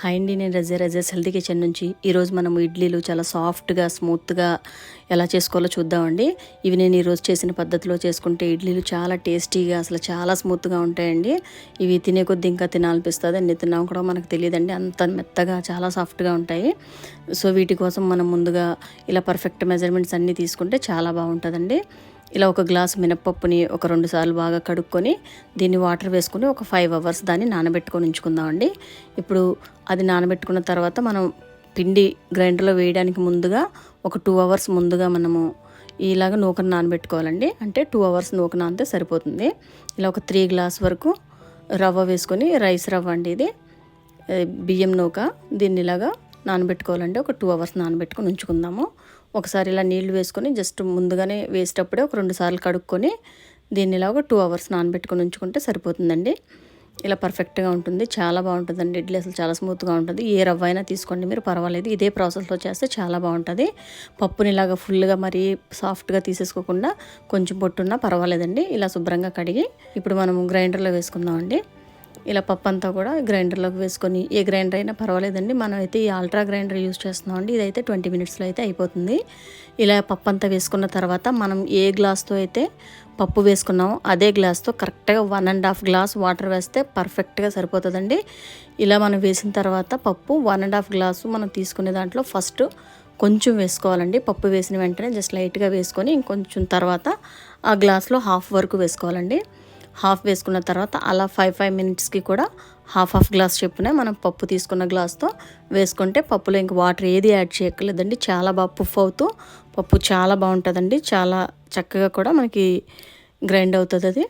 Hi అండి నేను రజే రజే healthy kitchen నుంచి. ఈరోజు మనం ఇడ్లీలు చాలా సాఫ్ట్గా స్మూత్గా ఎలా చేసుకోవాలో చూద్దామండి. ఇవి నేను ఈరోజు చేసిన పద్ధతిలో చేసుకుంటే ఇడ్లీలు చాలా టేస్టీగా అసలు చాలా స్మూత్గా ఉంటాయండి. ఇవి తినే కొద్ది ఇంకా తినాలనిపిస్తుంది. అన్ని తిన్నాం కూడా మనకు తెలియదండి. అంత మెత్తగా చాలా సాఫ్ట్గా ఉంటాయి. సో వీటి కోసం మనం ముందుగా ఇలా పర్ఫెక్ట్ మెజర్మెంట్స్ అన్నీ తీసుకుంటే చాలా బాగుంటుందండి. ఇలా ఒక గ్లాస్ మినప్పప్పుని ఒక రెండు సార్లు బాగా కడుక్కొని దీన్ని వాటర్ వేసుకుని ఒక ఫైవ్ అవర్స్ దాన్ని నానబెట్టుకొని ఉంచుకుందామండి. ఇప్పుడు అది నానబెట్టుకున్న తర్వాత మనం పిండి గ్రైండర్లో వేయడానికి ముందుగా ఒక టూ అవర్స్ ముందుగా మనము ఇలాగ నూకను నానబెట్టుకోవాలండి. అంటే టూ అవర్స్ నూక నానితే సరిపోతుంది. ఇలా ఒక త్రీ గ్లాస్ వరకు రవ్వ వేసుకొని రైస్ రవ్వ అండి ఇది. బియ్యం నూక దీన్ని ఇలాగా నానబెట్టుకోవాలండి. ఒక టూ అవర్స్ నానబెట్టుకొని ఉంచుకుందాము. ఒకసారి ఇలా నీళ్ళు వేసుకొని జస్ట్ ముందుగానే వేసేటప్పుడే ఒక రెండు సార్లు కడుక్కొని దీన్ని ఇలాగ టూ అవర్స్ నానబెట్టుకొని ఉంచుకుంటే సరిపోతుందండి. ఇలా పర్ఫెక్ట్గా ఉంటుంది. చాలా బాగుంటుందండి. ఇడ్లీ అసలు చాలా స్మూత్గా ఉంటుంది. ఏ రవ్వ అయినా తీసుకోండి మీరు పర్వాలేదు. ఇదే ప్రాసెస్లో చేస్తే చాలా బాగుంటుంది. పప్పుని ఇలాగ ఫుల్గా మరీ సాఫ్ట్గా తీసేసుకోకుండా కొంచెం పొట్టున్నా పర్వాలేదండి. ఇలా శుభ్రంగా కడిగి ఇప్పుడు మనం గ్రైండర్లో వేసుకుందామండి. ఇలా పప్పు అంతా కూడా గ్రైండర్లోకి వేసుకొని ఏ గ్రైండర్ అయినా పర్వాలేదండి. మనం అయితే ఈ అల్ట్రా గ్రైండర్ యూస్ చేస్తున్నాం అండి ఇదైతే ట్వంటీ మినిట్స్లో అయితే అయిపోతుంది. ఇలా పప్పు అంతా వేసుకున్న తర్వాత మనం ఏ గ్లాస్తో అయితే పప్పు వేసుకున్నామో అదే గ్లాస్తో కరెక్ట్గా one and half glass water వేస్తే పర్ఫెక్ట్గా సరిపోతుందండి. ఇలా మనం వేసిన తర్వాత పప్పు వన్ అండ్ హాఫ్ గ్లాసు మనం తీసుకునే దాంట్లో ఫస్ట్ కొంచెం వేసుకోవాలండి. పప్పు వేసిన వెంటనే జస్ట్ లైట్గా వేసుకొని ఇంకొంచెం తర్వాత ఆ గ్లాస్లో హాఫ్ వరకు వేసుకోవాలండి. హాఫ్ వేసుకున్న తర్వాత అలా ఫైవ్ ఫైవ్ మినిట్స్కి కూడా హాఫ్ హాఫ్ గ్లాస్ చెప్పునే మనం పప్పు తీసుకున్న గ్లాస్తో వేసుకుంటే పప్పులో ఇంక వాటర్ ఏది యాడ్ చేయక్కర్లేదండి. చాలా బాగా పుఫ్ అవుతూ పప్పు చాలా బాగుంటుందండి. చాలా చక్కగా కూడా మనకి గ్రైండ్ అవుతుంది అది.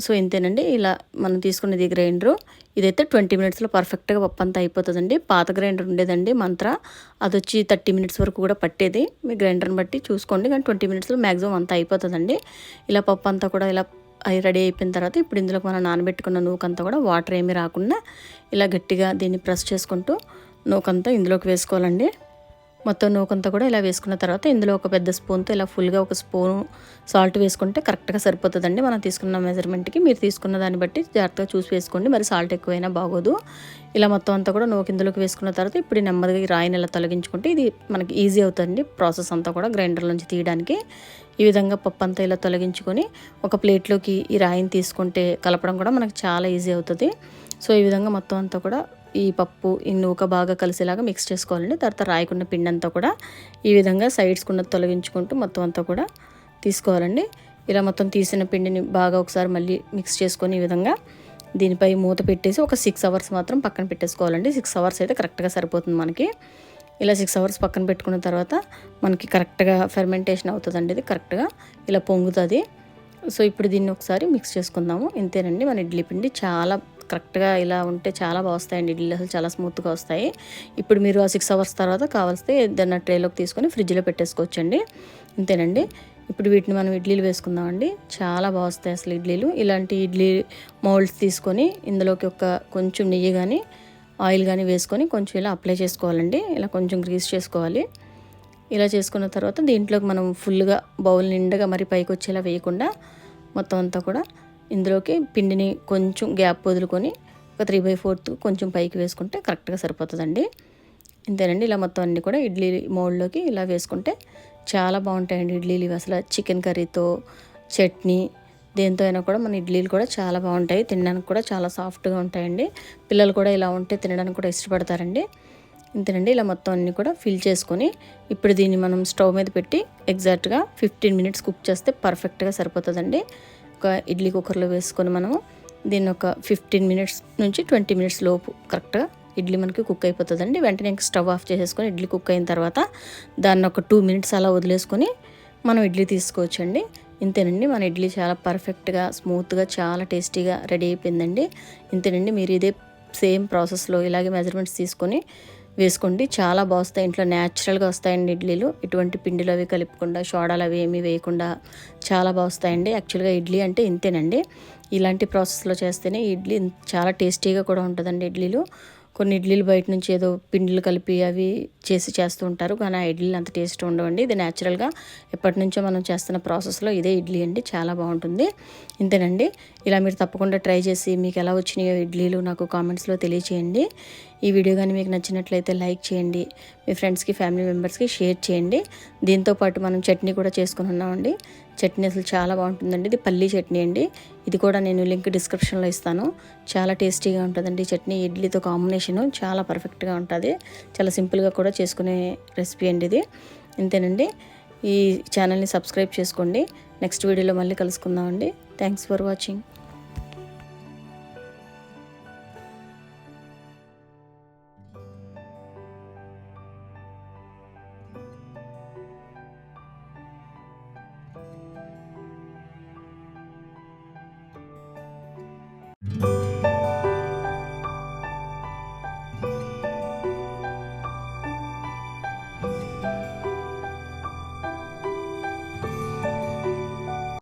సో ఇంతేనండి. ఇలా మనం తీసుకునేది గ్రైండరు. ఇదైతే ట్వంటీ మినిట్స్లో పర్ఫెక్ట్గా పప్పు అంతా అయిపోతుందండి. పాత గ్రైండర్ ఉండేదండి మంత్ర. అది వచ్చి థర్టీ మినిట్స్ వరకు కూడా పట్టేది. మీ గ్రైండర్ని బట్టి చూసుకోండి. కానీ ట్వంటీ మినిట్స్లో మ్యాక్సిమం అంతా అయిపోతుందండి. ఇలా పప్పు అంతా కూడా ఇలా అవి రెడీ అయిపోయిన తర్వాత ఇప్పుడు ఇందులో మనం నానబెట్టుకున్న నూకంతా కూడా వాటర్ ఏమీ రాకుండా ఇలా గట్టిగా దీన్ని ప్రెస్ చేసుకుంటూ నూకంతా ఇందులోకి వేసుకోవాలండి. మొత్తం నూకంతా కూడా ఇలా వేసుకున్న తర్వాత ఇందులో ఒక పెద్ద స్పూన్తో ఇలా ఫుల్గా ఒక స్పూను సాల్ట్ వేసుకుంటే కరెక్ట్గా సరిపోతుందండి. మనం తీసుకున్న మెజర్మెంట్కి మీరు తీసుకున్న దాన్ని బట్టి జాగ్రత్తగా చూసి వేసుకోండి. మరి సాల్ట్ ఎక్కువైనా బాగోదు. ఇలా మొత్తం అంతా కూడా నూక ఇందులోకి వేసుకున్న తర్వాత ఇప్పుడు నెమ్మదిగా ఈ రాయిని ఇలా తొలగించుకుంటే ఇది మనకి ఈజీ అవుతుంది ప్రాసెస్ అంతా కూడా గ్రైండర్ నుంచి తీయడానికి. ఈ విధంగా పప్పు అంతా ఇలా తొలగించుకొని ఒక ప్లేట్లోకి ఈ రాయిని తీసుకుంటే కలపడం కూడా మనకు చాలా ఈజీ అవుతుంది. సో ఈ విధంగా మొత్తం అంతా కూడా ఈ పప్పు ఈ నూక బాగా కలిసేలాగా మిక్స్ చేసుకోవాలండి. తర్వాత రాయకున్న పిండి అంతా కూడా ఈ విధంగా సైడ్స్ కున్న తొలగించుకుంటూ మొత్తం అంతా కూడా తీసుకోవాలండి. ఇలా మొత్తం తీసిన పిండిని బాగా ఒకసారి మళ్ళీ మిక్స్ చేసుకొని ఈ విధంగా దీనిపై మూత పెట్టేసి ఒక సిక్స్ అవర్స్ మాత్రం పక్కన పెట్టేసుకోవాలండి. సిక్స్ అవర్స్ అయితే కరెక్ట్గా సరిపోతుంది మనకి. ఇలా సిక్స్ అవర్స్ పక్కన పెట్టుకున్న తర్వాత మనకి కరెక్ట్గా ఫెర్మెంటేషన్ అవుతుందండి ఇది కరెక్ట్గా ఇలా పొంగుతుంది. సో ఇప్పుడు దీన్ని ఒకసారి మిక్స్ చేసుకుందాము. ఇంతేనండి మన ఇడ్లీ పిండి. చాలా కరెక్ట్గా ఇలా ఉంటే చాలా బాగా వస్తాయండి ఇడ్లీ అసలు చాలా స్మూత్గా వస్తాయి. ఇప్పుడు మీరు ఆ సిక్స్ అవర్స్ తర్వాత కావాల్స్తే దాన్ని ట్రేలోకి తీసుకొని ఫ్రిడ్జ్లో పెట్టేసుకోవచ్చండి. ఇంతేనండి. ఇప్పుడు వీటిని మనం ఇడ్లీలు వేసుకుందామండి. చాలా బాగా వస్తాయి అసలు ఇడ్లీలు. ఇలాంటి ఇడ్లీ మౌల్డ్స్ తీసుకొని ఇందులోకి ఒక కొంచెం నెయ్యి కానీ ఆయిల్ కానీ వేసుకొని కొంచెం ఇలా అప్లై చేసుకోవాలండి. ఇలా కొంచెం గ్రీస్ చేసుకోవాలి. ఇలా చేసుకున్న తర్వాత దీంట్లోకి మనం ఫుల్గా బౌల్ నిండగా మరి పైకి వచ్చేలా వేయకుండా మొత్తం అంతా కూడా ఇందులోకి పిండిని కొంచెం గ్యాప్ వదులుకొని ఒక త్రీ బై ఫోర్త్ కొంచెం పైకి వేసుకుంటే కరెక్ట్గా సరిపోతుందండి. ఇంతేనండి ఇలా మొత్తం అన్నీ కూడా ఇడ్లీ మోడ్లోకి ఇలా వేసుకుంటే చాలా బాగుంటాయండి ఇడ్లీలు. ఇవి అసలు చికెన్ కర్రీతో చట్నీ దేంతో అయినా కూడా మన ఇడ్లీలు కూడా చాలా బాగుంటాయి. తినడానికి కూడా చాలా సాఫ్ట్గా ఉంటాయండి. పిల్లలు కూడా ఇలా ఉంటే తినడానికి కూడా ఇష్టపడతారండి. ఇంతేనండి ఇలా మొత్తం అన్నీ కూడా ఫిల్ చేసుకొని ఇప్పుడు దీన్ని మనం స్టవ్ మీద పెట్టి ఎగ్జాక్ట్గా ఫిఫ్టీన్ మినిట్స్ కుక్ చేస్తే పర్ఫెక్ట్గా సరిపోతుందండి. ఒక ఇడ్లీ కుక్కర్లో వేసుకొని మనము దీన్ని ఒక ఫిఫ్టీన్ మినిట్స్ నుంచి ట్వంటీ మినిట్స్ లోపు కరెక్ట్గా ఇడ్లీ మనకి కుక్ అయిపోతుందండి. వెంటనే ఇంకా స్టవ్ ఆఫ్ చేసేసుకొని ఇడ్లీ కుక్ అయిన తర్వాత దాన్ని ఒక టూ మినిట్స్ అలా వదిలేసుకొని మనం ఇడ్లీ తీసుకోవచ్చండి. ఇంతేనండి మన ఇడ్లీ చాలా పర్ఫెక్ట్గా స్మూత్గా చాలా టేస్టీగా రెడీ అయిపోయిందండి. ఇంతేనండి మీరు ఇదే సేమ్ ప్రాసెస్లో ఇలాగే మెజర్మెంట్స్ తీసుకొని వేసుకోండి. చాలా బాగుస్తాయి. ఇంట్లో న్యాచురల్గా వస్తాయండి ఇడ్లీలు. ఎటువంటి పిండిలు అవి కలుపుకుండా సోడాలు అవి ఏమీ వేయకుండా చాలా బాగుస్తాయండి. యాక్చువల్గా ఇడ్లీ అంటే ఇంతేనండి. ఇలాంటి ప్రాసెస్లో చేస్తేనే ఇడ్లీ చాలా టేస్టీగా కూడా ఉంటుందండి ఇడ్లీలు. కొన్ని ఇడ్లీలు బయట నుంచి ఏదో పిండిలు కలిపి అవి చేసి చేస్తూ ఉంటారు. కానీ ఆ ఇడ్లీలు అంత టేస్ట్ ఉండవండి. ఇది న్యాచురల్గా ఎప్పటి నుంచో మనం చేస్తున్న ప్రాసెస్లో ఇదే ఇడ్లీ అండి. చాలా బాగుంటుంది. ఇంతేనండి. ఇలా మీరు తప్పకుండా ట్రై చేసి మీకు ఎలా వచ్చినాయో ఇడ్లీలు నాకు కామెంట్స్లో తెలియచేయండి. ఈ వీడియో కానీ మీకు నచ్చినట్లయితే లైక్ చేయండి. మీ ఫ్రెండ్స్కి ఫ్యామిలీ మెంబర్స్కి షేర్ చేయండి. దీంతో పాటు మనం చట్నీ కూడా చేసుకుని ఉన్నామండి. చట్నీ అసలు చాలా బాగుంటుందండి. ఇది పల్లీ చట్నీ అండి. ఇది కూడా నేను లింక్ డిస్క్రిప్షన్లో ఇస్తాను. చాలా టేస్టీగా ఉంటుందండి చట్నీ. ఇడ్లీతో కాంబినేషను చాలా పర్ఫెక్ట్గా ఉంటుంది. చాలా సింపుల్గా కూడా చేసుకునే రెసిపీ అండి ఇది. ఇంతేనండి. ఈ ఛానల్ని సబ్స్క్రైబ్ చేసుకోండి. నెక్స్ట్ వీడియోలో మళ్ళీ కలుసుకుందామండి. Thanks for watching